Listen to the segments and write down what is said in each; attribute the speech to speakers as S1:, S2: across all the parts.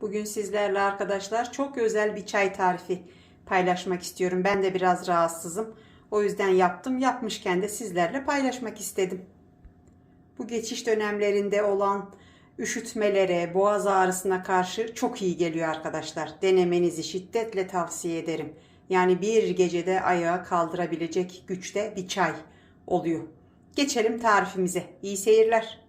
S1: Bugün sizlerle arkadaşlar çok özel bir çay tarifi paylaşmak istiyorum. Ben de biraz rahatsızım. O yüzden yaptım. Yapmışken de sizlerle paylaşmak istedim. Bu geçiş dönemlerinde olan üşütmelere, boğaz ağrısına karşı çok iyi geliyor arkadaşlar. Denemenizi şiddetle tavsiye ederim. Yani bir gecede ayağa kaldırabilecek güçte bir çay oluyor. Geçelim tarifimize. İyi seyirler.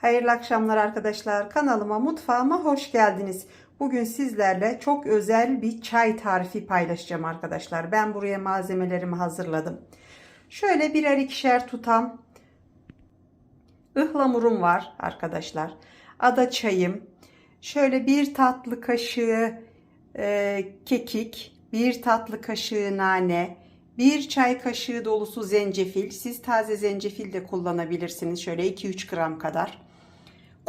S1: Hayırlı akşamlar arkadaşlar. Kanalıma, mutfağıma hoş geldiniz. Bugün sizlerle çok özel bir çay tarifi paylaşacağım arkadaşlar. Ben buraya malzemelerimi hazırladım. Şöyle birer ikişer tutam ıhlamurum var arkadaşlar. Ada çayım. Şöyle bir tatlı kaşığı e, kekik, bir tatlı kaşığı nane, bir çay kaşığı dolusu zencefil. Siz taze zencefil de kullanabilirsiniz. Şöyle 2-3 gram kadar.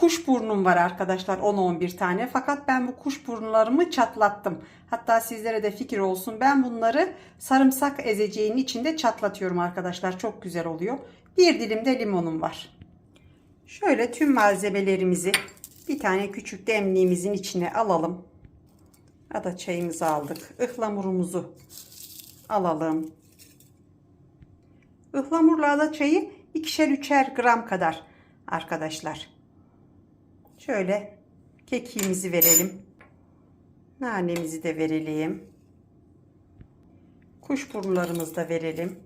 S1: Kuşburnum var arkadaşlar 10-11 tane. Fakat ben bu kuşburnularımı çatlattım. Hatta sizlere de fikir olsun. Ben bunları sarımsak ezeceğinin içinde çatlatıyorum arkadaşlar. Çok güzel oluyor. Bir dilim de limonum var. Şöyle tüm malzemelerimizi bir tane küçük demliğimizin içine alalım. Ada çayımızı aldık. Ihlamurumuzu alalım. Ihlamurla ada çayı ikişer üçer gram kadar arkadaşlar. Şöyle kekiğimizi verelim. Nanemizi de verelim. Kuşburnularımızı da verelim.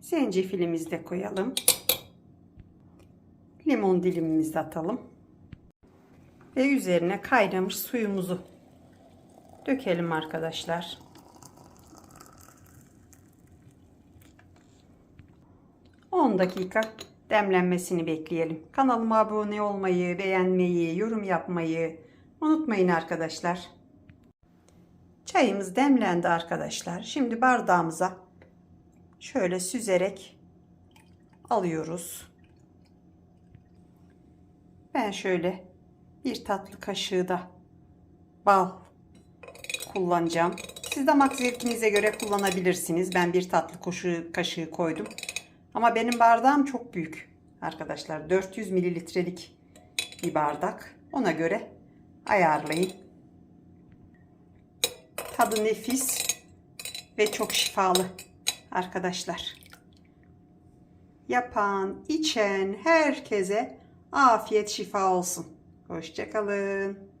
S1: Zencefilimizi de koyalım. Limon dilimimizi de atalım. Ve üzerine kaynamış suyumuzu dökelim arkadaşlar. On dakika demlenmesini bekleyelim. Kanalıma abone olmayı, beğenmeyi, yorum yapmayı unutmayın arkadaşlar. Çayımız demlendi arkadaşlar. Şimdi bardağımıza şöyle süzerek alıyoruz. Ben şöyle bir tatlı kaşığı da bal kullanacağım. Siz damak zevkinize göre kullanabilirsiniz. Ben bir tatlı kaşığı, kaşığı koydum. Ama benim bardağım çok büyük arkadaşlar. 400 mililitrelik bir bardak. Ona göre ayarlayın. Tadı nefis ve çok şifalı arkadaşlar. Yapan, içen herkese afiyet şifa olsun. Hoşçakalın.